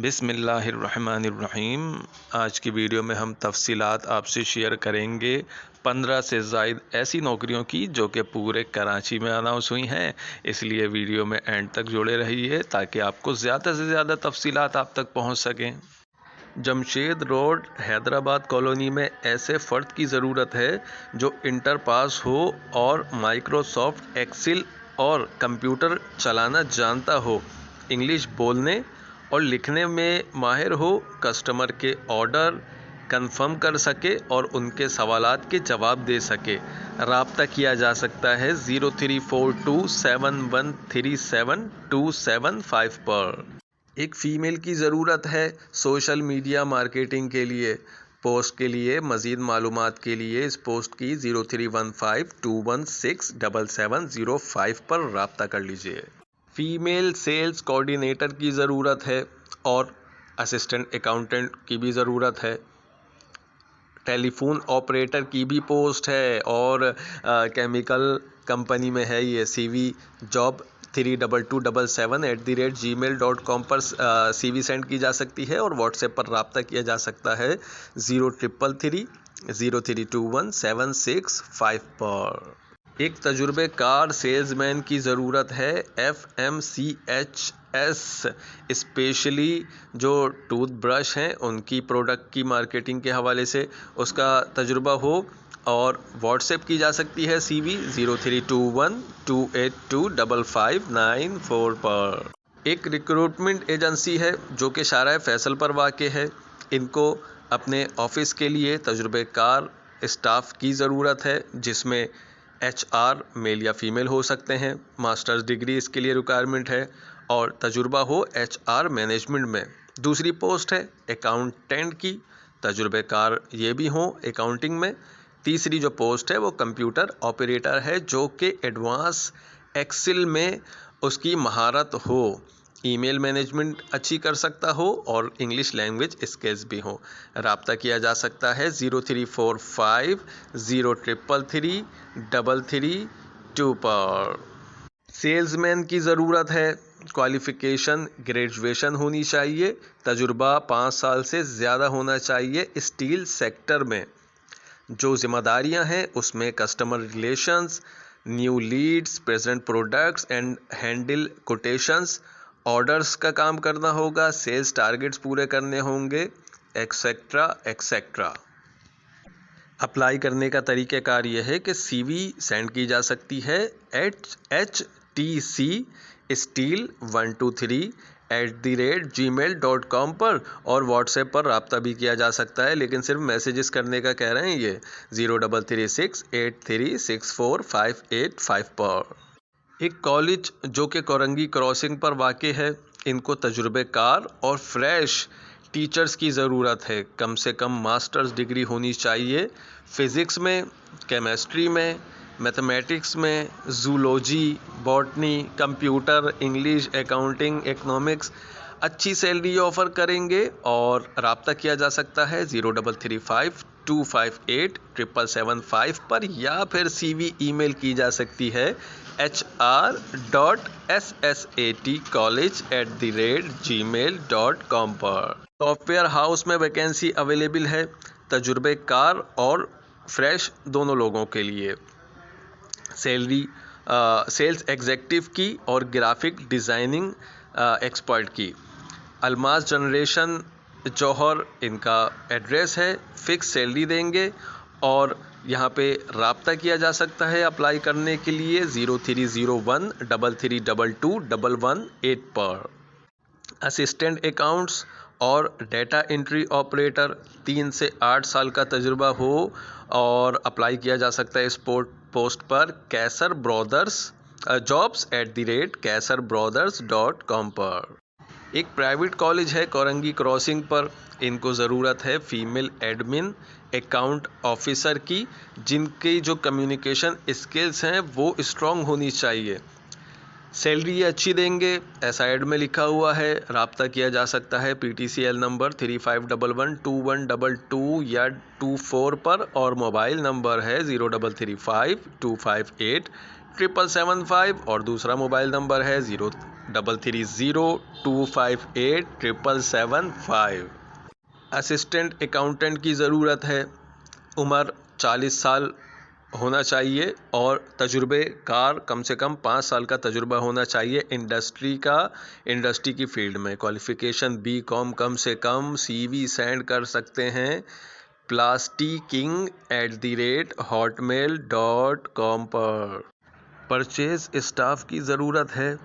बिसमीम आज की वीडियो में हम तफसीलात आपसे शेयर करेंगे। पंद्रह से जायद ऐसी नौकरियों की जो कि पूरे कराची में अनाउंस हुई हैं। इसलिए वीडियो में एंड तक जुड़े रहिए ताकि आपको ज़्यादा से ज़्यादा तफसीलात आप तक पहुँच सकें। जमशेद रोड, हैदराबाद कॉलोनी में ऐसे फ़र्द की ज़रूरत है जो इंटर पास हो और माइक्रोसॉफ्ट, एक्सिल और कंप्यूटर चलाना जानता हो। इंग्लिश बोलने और लिखने में माहिर हो, कस्टमर के ऑर्डर कंफर्म कर सके और उनके सवालात के जवाब दे सके। रबता किया जा सकता है zero three four two seven one three seven two seven five पर। एक फ़ीमेल की ज़रूरत है सोशल मीडिया मार्केटिंग के लिए। पोस्ट के लिए, मज़ीद मालूम के लिए इस पोस्ट की zero three one five two one six double seven zero five पर रबता कर लीजिए। फ़ीमेल सेल्स कोऑर्डिनेटर की ज़रूरत है और असिस्टेंट अकाउंटेंट की भी ज़रूरत है। टेलीफोन ऑपरेटर की भी पोस्ट है और केमिकल कंपनी में है ये CV job three double two double seven at the rate Gmail dot com पर सी वी सेंड की जा सकती है और व्हाट्सएप पर रबता किया जा सकता है zero triple three zero three two one seven six five पर एक तजुर्बेकार सेल्समैन की ज़रूरत है, F M C H S, specially जो टूथब्रश हैं, उनकी प्रोडक्ट की मार्केटिंग के हवाले से उसका तजुर्बा हो और व्हाट्सएप की जा सकती है C V zero three two one two eight two double five nine four पर। एक रिक्रूटमेंट एजेंसी है जो कि शारा फैसल पर वाक़ है। इनको अपने ऑफ़िस के लिए तजुर्बेकार स्टाफ की ज़रूरत है, जिसमें एच आर मेल या फीमेल हो सकते हैं। मास्टर्स डिग्री इसके लिए रिक्वायरमेंट है और तजुर्बा हो एच आर मैनेजमेंट में। दूसरी पोस्ट है अकाउंटेंट की। तजुर्बेकार ये भी हों अकाउंटिंग में। तीसरी जो पोस्ट है वो कंप्यूटर ऑपरेटर है जो कि एडवांस एक्सेल में उसकी महारत हो। ईमेल मैनेजमेंट अच्छी कर सकता हो और इंग्लिश लैंग्वेज स्किल्स भी हो। रबता किया जा सकता है zero three four five, zero triple three, double three, two पर। सेल्समैन की ज़रूरत है। क्वालिफ़िकेशन, ग्रेजुएशन होनी चाहिए। तजुर्बा पाँच साल से ज़्यादा होना चाहिए स्टील सेक्टर में। जो ज़िम्मेदारियाँ हैं, उसमें customer relations, new leads, present products and handle quotations orders का काम करना होगा, सेल्स टारगेट्स पूरे करने होंगे एक्सेट्रा एक्सेट्रा अप्लाई करने का तरीक़ाकार ये है कि सीवी सेंड की जा सकती है H H T C steel one two three at the rate Gmail dot com पर और व्हाट्सएप पर रबता भी किया जा सकता है, लेकिन सिर्फ़ मैसेजेस करने का कह रहे हैं ये zero double three six eight three six four five eight five पर। एक कॉलेज जो कि कोरंगी क्रॉसिंग पर वाक़ है, इनको तजुर्बेकार और फ्रेश टीचर्स की ज़रूरत है। कम से कम मास्टर्स डिग्री होनी चाहिए। फ़िज़िक्स में केमिस्ट्री में मैथमेटिक्स में zoology botany computer English accounting economics अच्छी सैलरी ऑफ़र करेंगे और रबता किया जा सकता है zero double three five two five eight triple seven five पर या फिर सी वी ई मेल की जा सकती है H R dot S S A T college at the rate Gmail dot com पर। सॉफ्टवेयर हाउस में वैकेंसी अवेलेबल है तजुर्बेकार और फ्रेश दोनों लोगों के लिए। सैलरी सेल्स एग्जेक्टिव की और ग्राफिक डिज़ाइनिंग एक्सपर्ट की। अलमास जनरेशन जौहर इनका एड्रेस है फ़िक्स सैलरी देंगे और यहाँ पे रबता किया जा सकता है अप्लाई करने के लिए zero three zero one double three double two double one eight पर असिस्टेंट अकाउंट्स और डेटा एंट्री ऑपरेटर तीन से आठ साल का तजुर्बा हो और अप्लाई किया जा सकता है इस पोस्ट पर Qaiser brothers jobs at the rate Qaiser brothers dot com पर। एक प्राइवेट कॉलेज है कोरंगी क्रॉसिंग पर। इनको ज़रूरत है फीमेल एडमिन अकाउंट ऑफिसर की, जिनकी जो कम्युनिकेशन स्किल्स हैं, वो स्ट्रॉन्ग होनी चाहिए। सैलरी अच्छी देंगे ऐसा एड में लिखा हुआ है, रबता किया जा सकता है P T C L number three five double one two one double two या टू फोर पर, और मोबाइल नंबर है zero double three five two five eight triple seven five और दूसरा मोबाइल नंबर है zero double three zero two five eight triple seven five assistant accountant की ज़रूरत है। उम्र चालीस साल होना चाहिए और तजुर्बे कार कम से कम पाँच साल का तजुर्बा होना चाहिए इंडस्ट्री का। इंडस्ट्री की फ़ील्ड में क्वालिफ़िकेशन बी कॉम कम से कम सीवी सेंड कर सकते हैं। Plastic king at the rate Hotmail dot com पर। परचेज स्टाफ की ज़रूरत है।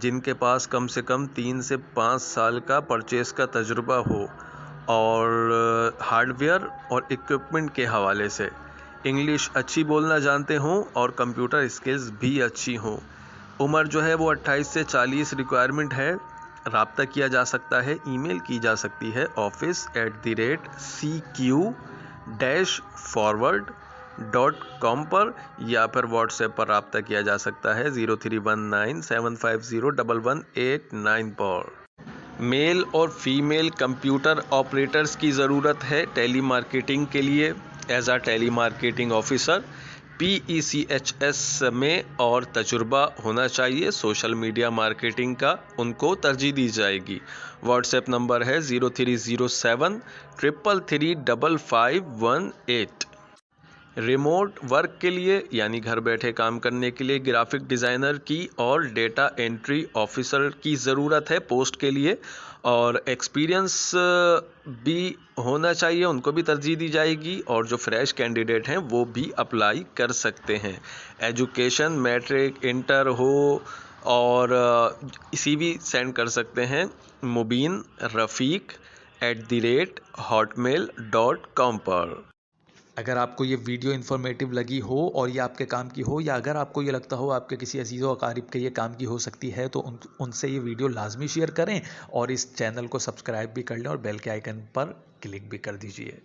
जिनके पास कम से कम तीन से पाँच साल का परचेज का तजुर्बा हो और हार्डवेयर और इक्विपमेंट के हवाले से। इंग्लिश अच्छी बोलना जानते हों और कंप्यूटर स्किल्स भी अच्छी हों। उम्र जो है वो 28 से 40 रिक्वायरमेंट है। रबता किया जा सकता है, ईमेल की जा सकती है, office at the rate C Q dash forward dot com पर या फिर व्हाट्सएप पर रबता किया जा सकता है zero three one nine seven five zero double one eight nine पर मेल और फीमेल कंप्यूटर ऑपरेटर्स की ज़रूरत है टेली मार्केटिंग के लिए। As a telemarketing officer P E C H S में और तजुर्बा होना चाहिए। सोशल मीडिया मार्केटिंग का उनको तरजीह दी जाएगी। व्हाट्सएप नंबर है zero three zero seven triple three double five one eight remote work के लिए, यानी घर बैठे काम करने के लिए ग्राफिक डिज़ाइनर की और डेटा एंट्री ऑफिसर की ज़रूरत है पोस्ट के लिए। और एक्सपीरियंस भी होना चाहिए, उनको भी तरजीह दी जाएगी और जो फ्रेश कैंडिडेट हैं, वो भी अप्लाई कर सकते हैं। एजुकेशन मैट्रिक इंटर हो और इसी भी सेंड कर सकते हैं। Mubeen Rafiq at the rate Hotmail dot com पर। अगर आपको ये वीडियो इन्फॉर्मेटिव लगी हो और ये आपके काम की हो, या अगर आपको ये लगता हो आपके किसी अज़ीज़ अकारीब के ये काम की हो सकती है तो उन, उनसे ये वीडियो लाजमी शेयर करें और इस चैनल को सब्सक्राइब भी कर लें और बेल के आइकन पर क्लिक भी कर दीजिए।